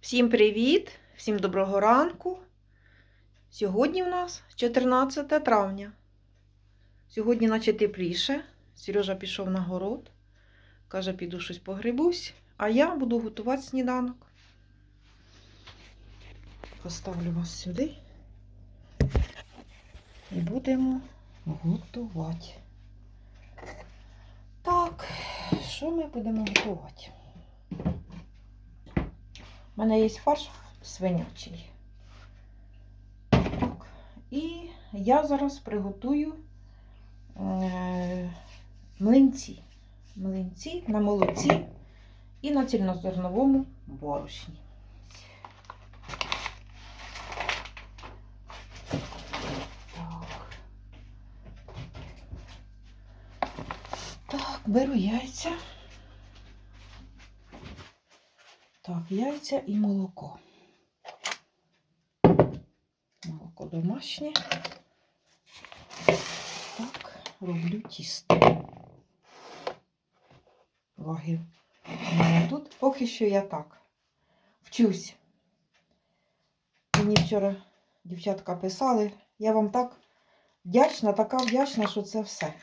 Всім привіт! Всім доброго ранку. Сьогодні у нас 14 травня. Сьогодні наче тепліше. Сережа пішов на город. Каже, піду щось погребусь, а я буду готувати сніданок. Поставлю вас сюди і будемо готувати. Так, що ми будемо готувати? У мене є фарш свинячий. Так. І я зараз приготую е, млинці. Млинці на молоці і на цільнозерновому борошні. Так. Беру яйця. Так, яйця і молоко. Молоко домашнє. Так, роблю тісто. Ваги. Тут поки що я так вчусь. Мені вчора дівчатка писали, я вам так вдячна, така вдячна, що це все.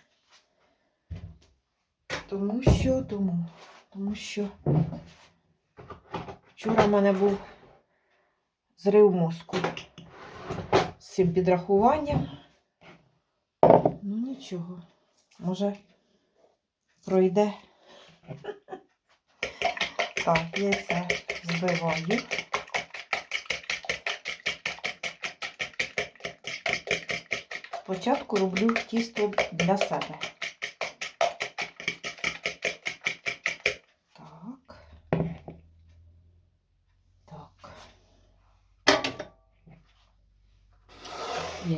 Тому що, тому, тому що Вчора в мене був зрив мозку з цим підрахуванням. Ну нічого, може пройде. Так, я це збиваю. Спочатку роблю тісто для себе. Так. Так.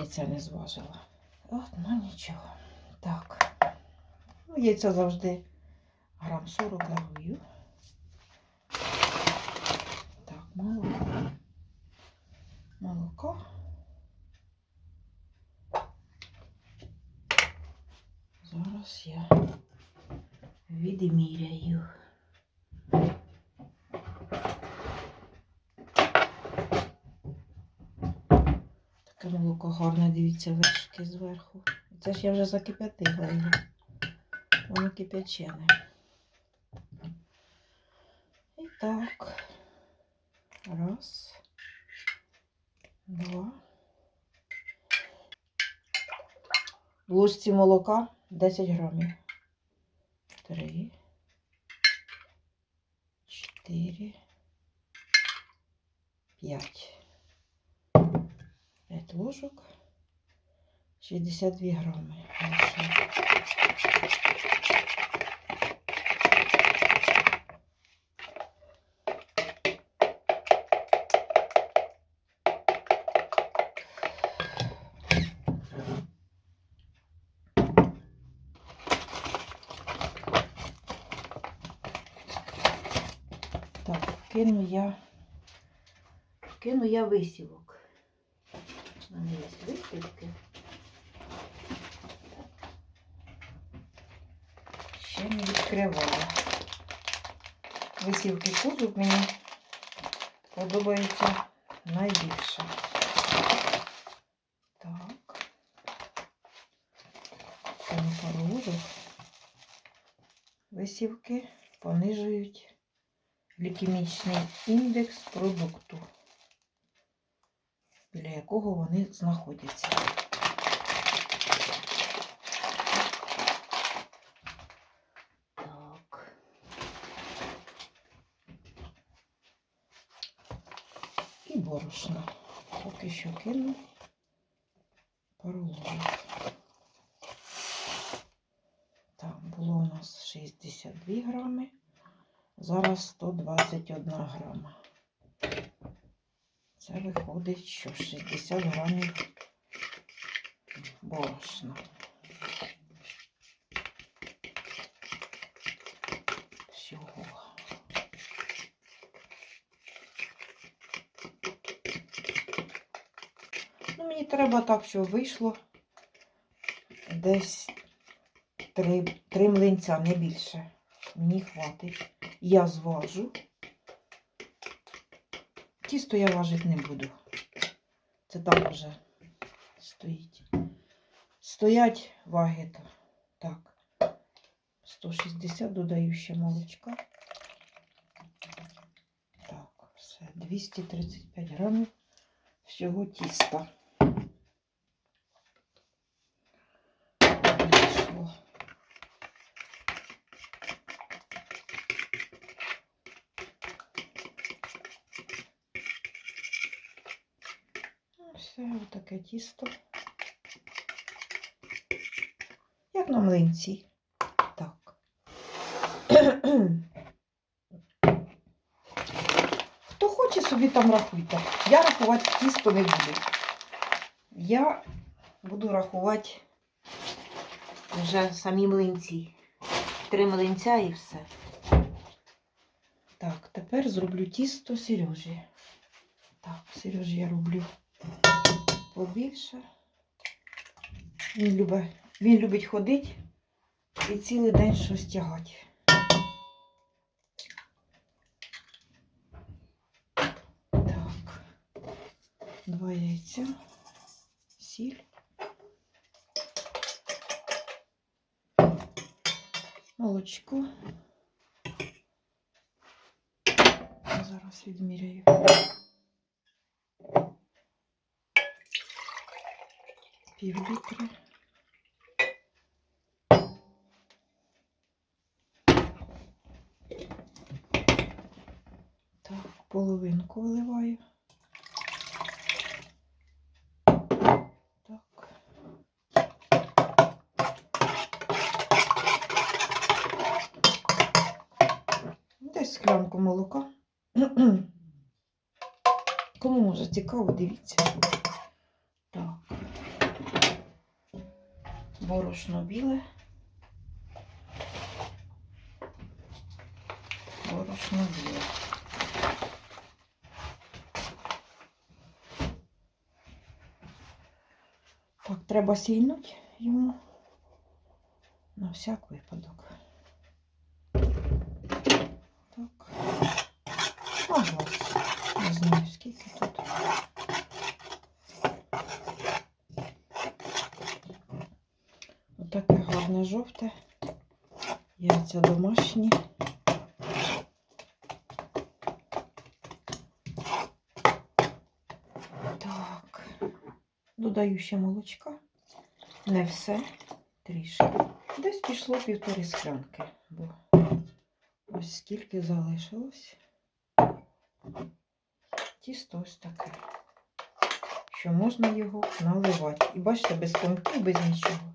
Яйця не зважила. От, ну нічого. Так. Ну, яйця завжди грам 40 дарую. Так, молоко. Молоко. Зараз я відміряю. Гарне, дивіться, вершки зверху. Це ж я вже закип'ятила його. Воно кип'ячене. І так. Раз. Два. В ложці молока 10 грамів. Три. Чотири. П'ять. 5 ложок, 62 грами. Так, кину я, кину я висівок. У мене є висівки. Ще не відкривала. Висівки кузов мені подобаються найбільше. Так. Там паровозок. Висівки понижують глікемічний індекс продукту якого вони знаходяться. Так. І борошно. Поки що кину пару. Так, було у нас 62 грами, зараз 121 грама. Це виходить, що 60 грамів борошна. Ну, мені треба так, щоб вийшло десь три, три млинця, не більше. Мені хватить. Я зважу. Тісто я важити не буду. Це там вже стоїть. Стоять ваги. то. Так. 160 додаю ще молочка. Так, все. 235 грамів всього тіста. Вийшло. Ну, Все, отаке тісто. Як на млинці. Так. Хто хоче, собі там рахуйте. Я рахувати тісто не буду. Я буду рахувати вже самі млинці. Три млинця і все. Так, тепер зроблю тісто Сережі. Так, Сережі я роблю побільше. Він любить, він любить ходити і цілий день щось тягати. Так, два яйця, сіль. Молочко. Зараз відміряю. Пів літра. Так, половинку виливаю. Десь склянку молока. Кому може цікаво, дивіться. Так. Борошно біле. Борошно біле. Так, треба сільнути йому на всяк випадок. Так. Ага. Не знаю, скільки тут. Гарне жовте. Яйця домашні. Так. Додаю ще молочка. Не все. Трішки. Десь пішло півтори склянки. Бо ось скільки залишилось. Тісто ось таке. Що можна його наливати. І бачите, без комків, без нічого.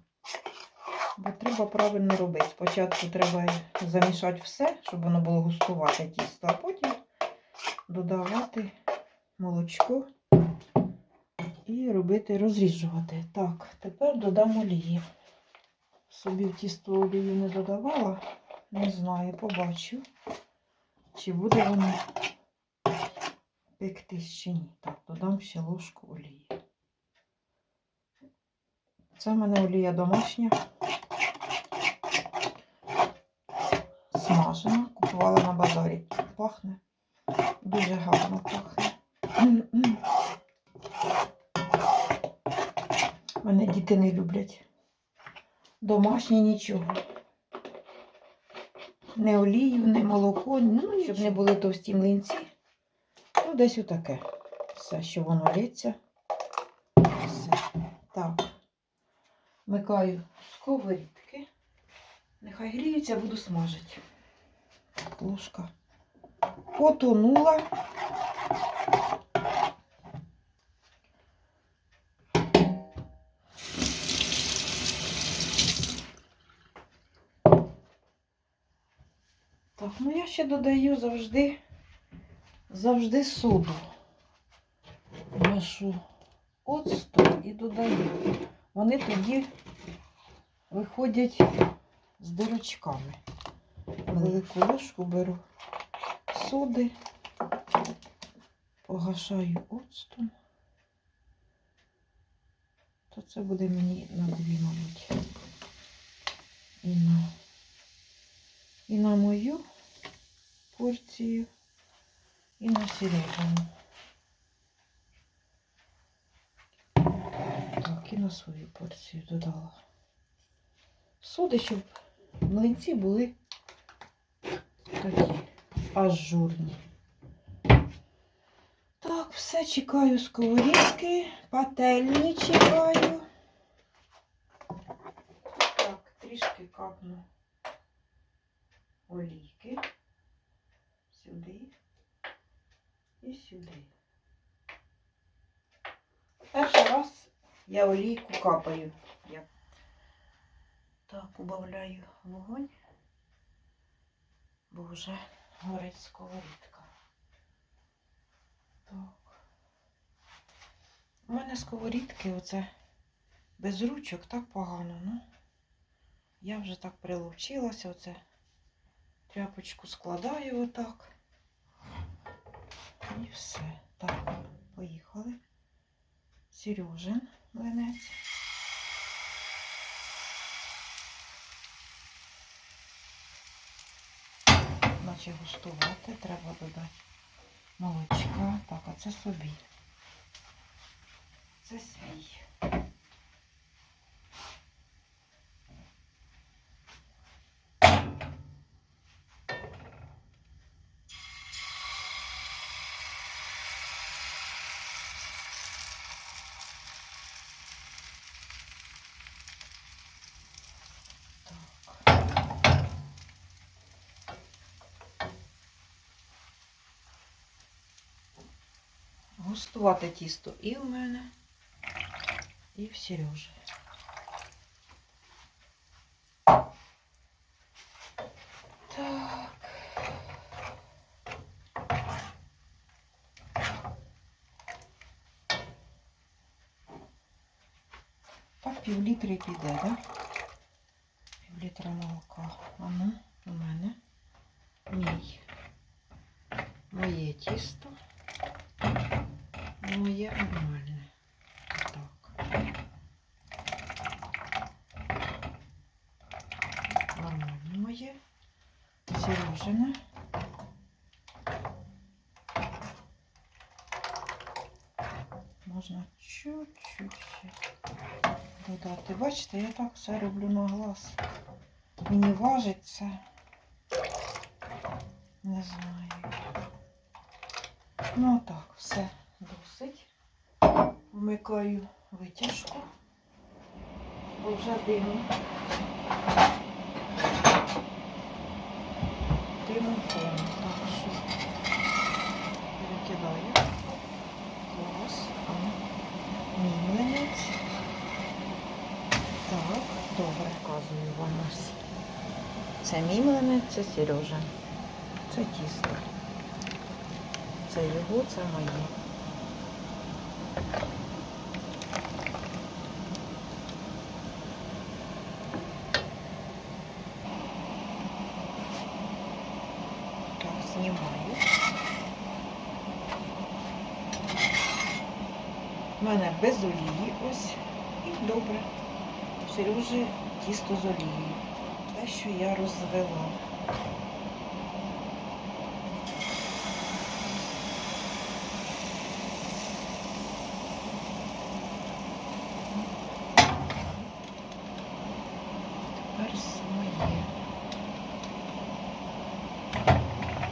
Бо треба правильно робити. Спочатку треба замішати все, щоб воно було густувати тісто, а потім додавати молочко і робити, розріжувати. Так, тепер додам олії. Собі в тісто олію не додавала. Не знаю, побачу, чи буде воно пектись чи ні. Так, додам ще ложку олії. Це в мене олія домашня. Смажена. Купувала на базарі. Пахне. Дуже гарно пахне. Мене діти не люблять. Домашнє нічого. Не олію, не молоко, ну, щоб не були товсті млинці. Ну, десь отаке. Все, що воно лється. Все. Так. Вмикаю сковорідки. Нехай гріються, буду смажити. Ложка потонула. Так, ну я ще додаю завжди, завжди соду. Машу оцту і додаю. Вони тоді виходять з дирочками велику ложку беру соди, погашаю оцтом, то це буде мені на дві, мабуть. І на, і на мою порцію, і на сірежину. Так, і на свою порцію додала. Соди, щоб млинці були такі ажурні. Так, все чекаю сковорідки, пательні чекаю. Так, трішки капну олійки. Сюди і сюди. Перший раз я олійку капаю. Я так убавляю вогонь, бо вже горить сковорідка. Так. У мене сковорідки оце без ручок так погано, ну. Я вже так приловчилася, оце тряпочку складаю отак. І все. Так, поїхали. Сережин млинець. Наче густувати, треба додати молочка. Так, а це собі. Це свій. Густувати тісто і в мене, і в Сережі. Так. Так, пів літри піде, так? Пів Сережине. Можна чуть-чуть додати. Бачите, я так все роблю на глаз. Мені важить це. Не знаю. Ну так, все досить. Вмикаю витяжку, бо вже диму. Диму повно, так що перекидаю. Клас. Млинець. Так, добре, показую вам ось. Це мій млинець, це Сережа. Це тісто. Це його, це моє. Так, знімаю. У мене без олії ось. І добре. Сережі тісто з олією. Те, що я розвела.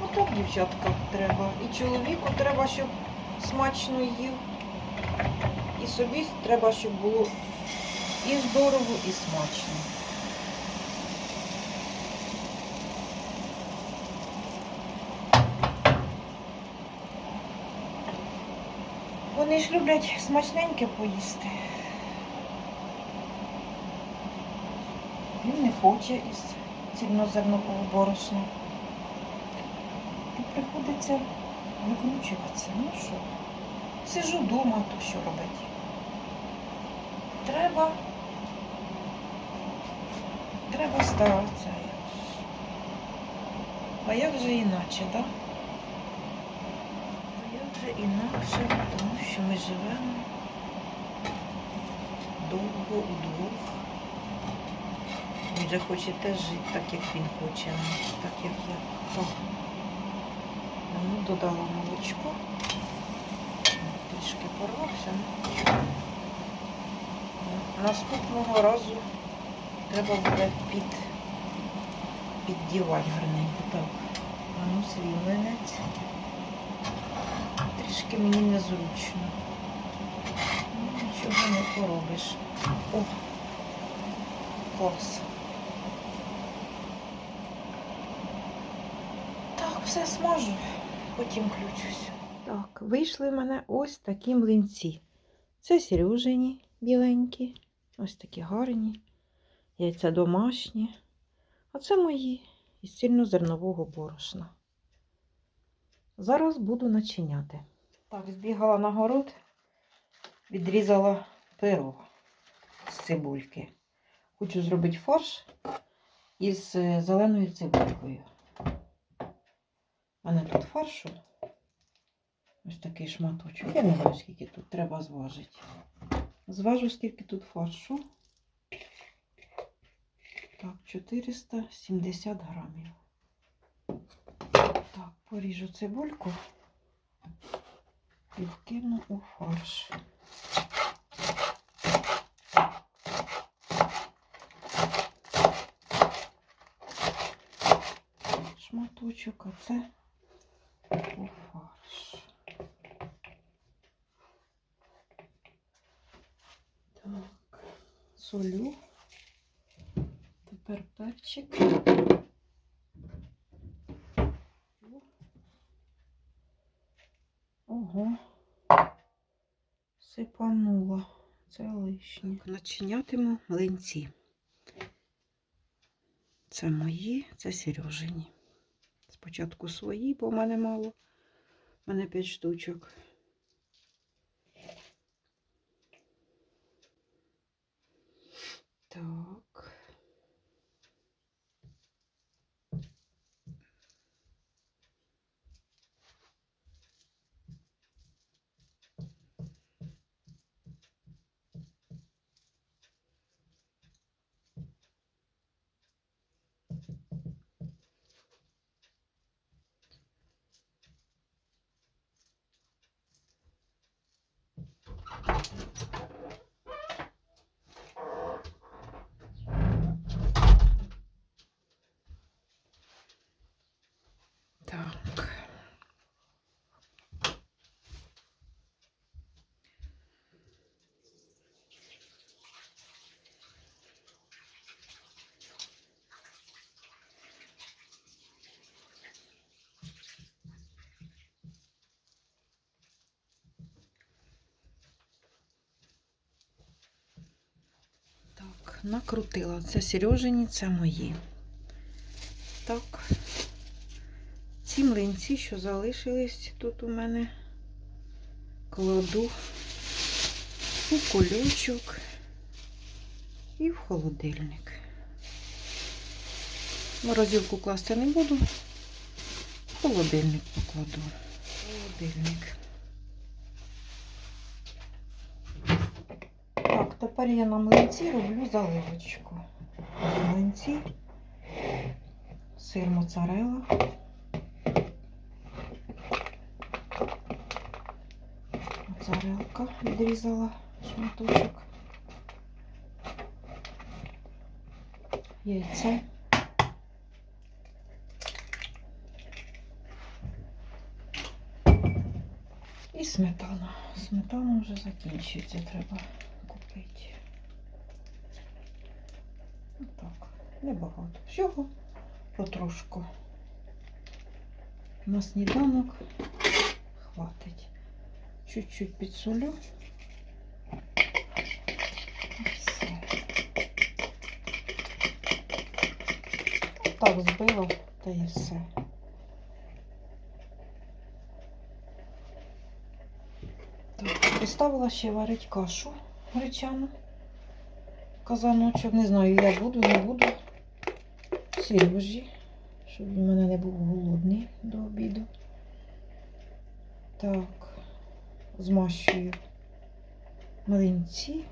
Отак, дівчатка, треба. І чоловіку треба, щоб смачно їв. І собі треба, щоб було і здорово, і смачно. Вони ж люблять смачненьке поїсти. Він не хоче із цільнозернового борошна. І приходиться викручуватися. Ну що, сижу вдома, то що робити? Треба, треба старатися. А як же іначе, так? Да? А як же інакше, тому що ми живемо довго удвох. Він же хоче теж жити так, як він хоче, а так, як я. Так. Ну, додала молочко. Трішки порвався. Наступного разу треба буде під, піддівати гарненько. Так, ну свій млинець. Трішки мені незручно. Ну, Нічого не поробиш. О, клас. Так, все смажу, потім включусь. Так, вийшли в мене ось такі млинці. Це Сережині біленькі, ось такі гарні. Яйця домашні. А це мої із цільнозернового борошна. Зараз буду начиняти. Так, збігала на город, відрізала пирог з цибульки. Хочу зробити фарш із е, зеленою цибулькою. У мене тут фаршу. Ось такий шматочок. Я не знаю, скільки тут треба зважити. Зважу, скільки тут фаршу. Так, 470 грамів. Так, поріжу цибульку і вкину у фарш. Шматочок, а це у фарш. Так, солю. Тепер перчик. Ого. Сипанула. Це лишнє. Так, начинятиму млинці. Це мої, це Сережині. Спочатку свої, бо в мене мало. У мене 5 штучок. Так. Так. Так, накрутила. Це Сережині, це мої. Так. Ці млинці, що залишились тут у мене, кладу у кульочок і в холодильник. Морозилку класти не буду, в холодильник покладу. Холодильник. Так, тепер я на млинці роблю заливочку. Млинці, сир моцарелла. Моцарелка відрізала шматочок. Яйце. І сметана. Сметана вже закінчується, треба купити. Отак, небагато. Всього потрошку. На сніданок хватить. Чуть-чуть підсолю. Все. Так збила, та і все. Так, поставила ще варити кашу гречану. Казаночок, не знаю, я буду, не буду. Сережі, щоб в мене не був голодний до обіду. Так, змащую млинці.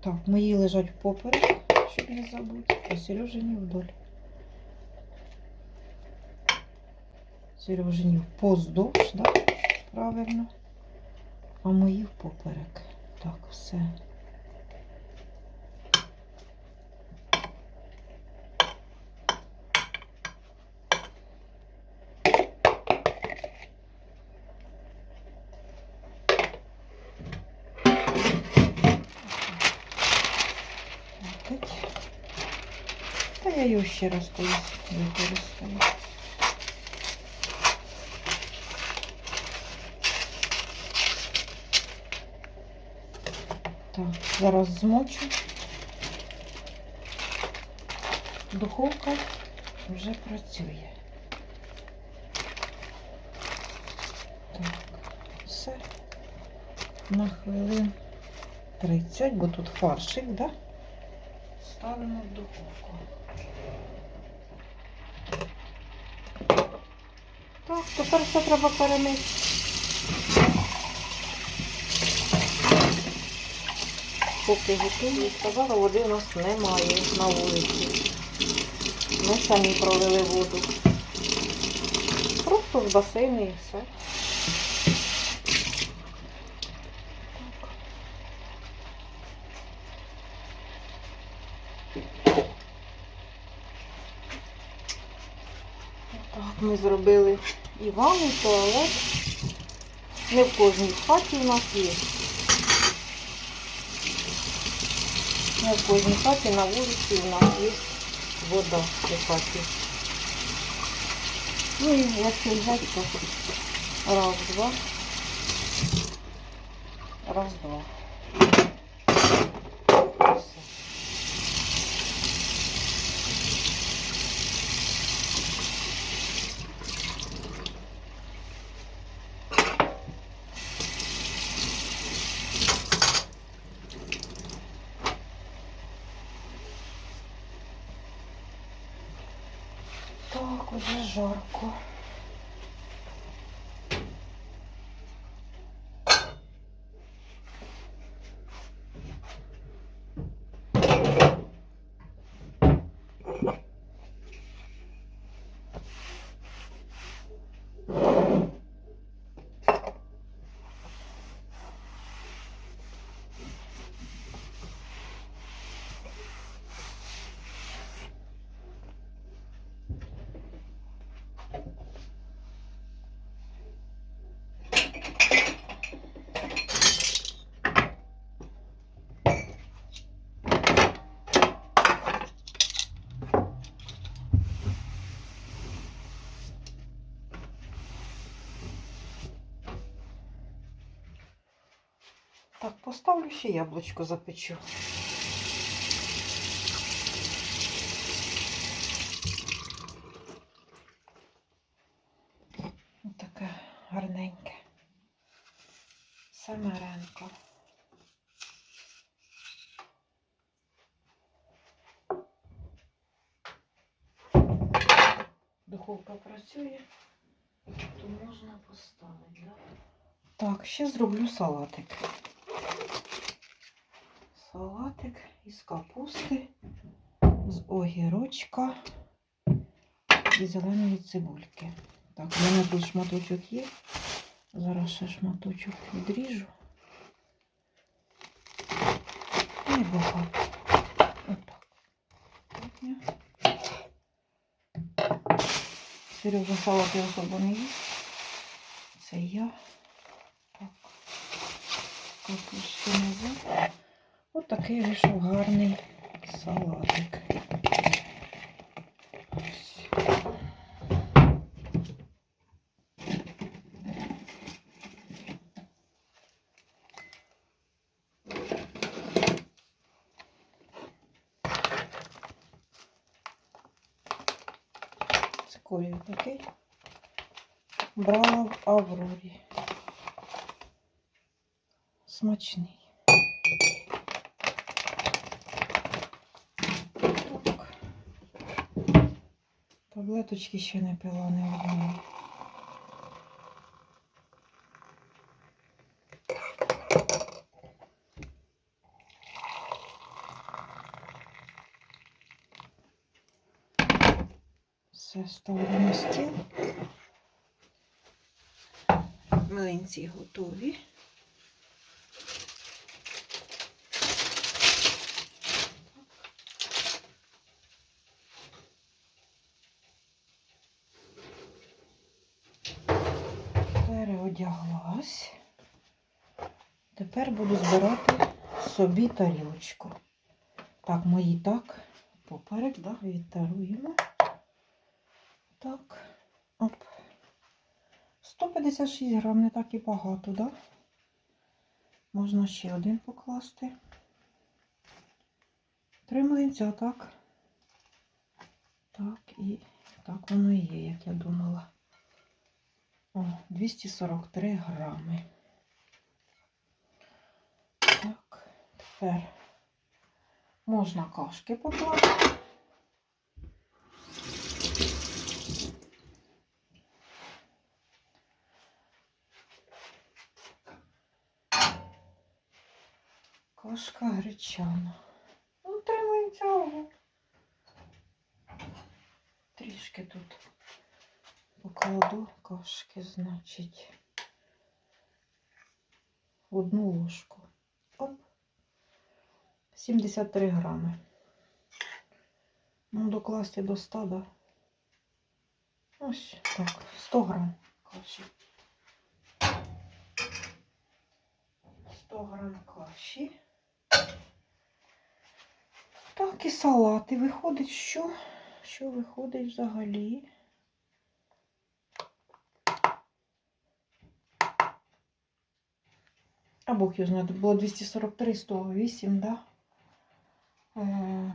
Так, мої лежать поперек, щоб не забути, а Сережині вдоль. Сережині поздовж, да? правильно, а мої впоперек. Так, все. Хватить. Та я його ще раз колись використаю. Так, зараз змочу. Духовка вже працює. Так, все. На хвилин 30, бо тут фаршик, да? Ставимо в духовку. Так, тепер все треба перемити. Поки готую, сказала, води у нас немає на вулиці. Ми самі пролили воду. Просто з басейну і все. Так, ми зробили і ванну, і туалет. Не в кожній хаті у нас є. Не в кожній хаті на вулиці у нас є вода в цій хаті. Ну і якщо взяти, то раз, два. Раз, два. Жарко. Так, поставлю ще яблучко запечу. Таке гарненьке. Семеренко. Духовка працює, то можна поставити? Так, ще зроблю салатик. Салатик із капусти, з огірочка і зеленої цибульки. Так, у мене тут шматочок є. Зараз ще шматочок відріжу. І багато. Отак. Сережа салати особо не їсть. Це я. Так. Капусту назад. Ось такий вийшов гарний салатик. Цикорій такий. Брала в Аврорі. Смачний. Так. Таблеточки ще не пила не одної. Все ставлю на стіл. млинці готові. Переодяглась. Тепер буду збирати собі тарілочку. Так, мої так. Поперек, да, відтаруємо. Так. Оп. 156 грам, не так і багато, да? Можна ще один покласти. Три так. Так, і так воно і є, як я думала. О, 243 грами. Так, тепер можна кашки покласти. Кашка гречана. Ну, тримається. Трішки тут покладу кашки, значить, одну ложку. Оп. 73 грами. Ну, докласти до 100, да? Ось так, 100 грам каші. 100 грам каші. Так, і салати. Виходить, що? Що виходить взагалі? А Бог його знає, було 243, 108, да? Е,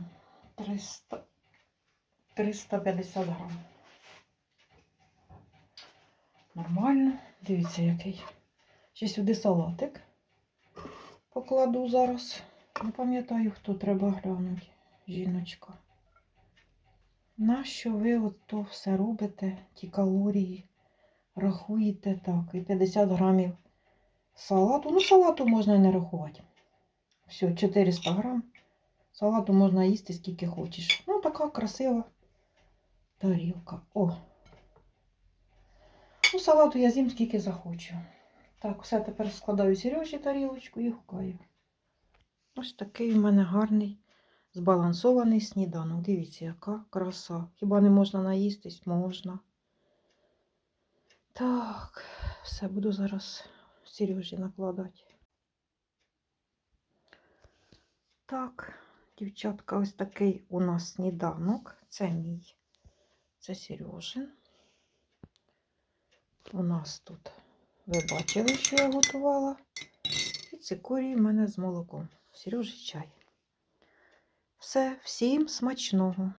300, 350 грам. Нормально. Дивіться, який. Ще сюди салатик покладу зараз. Не пам'ятаю, хто треба глянути. Жіночка. Нащо ви от то все робите, ті калорії, рахуєте так, і 50 грамів салату. Ну, салату можна і не рахувати. Все, 400 грам. Салату можна їсти скільки хочеш. Ну, така красива тарілка. О! Ну, салату я з'їм скільки захочу. Так, все тепер складаю Сережі тарілочку і гукаю. Ось такий в мене гарний збалансований сніданок. Дивіться, яка краса. Хіба не можна наїстись? Можна. Так, все буду зараз Сережі накладати. Так, дівчатка, ось такий у нас сніданок. Це мій. Це Сережин. У нас тут, ви бачили, що я готувала. І цикорій в мене з молоком. Сережі чай. Все, всім смачного!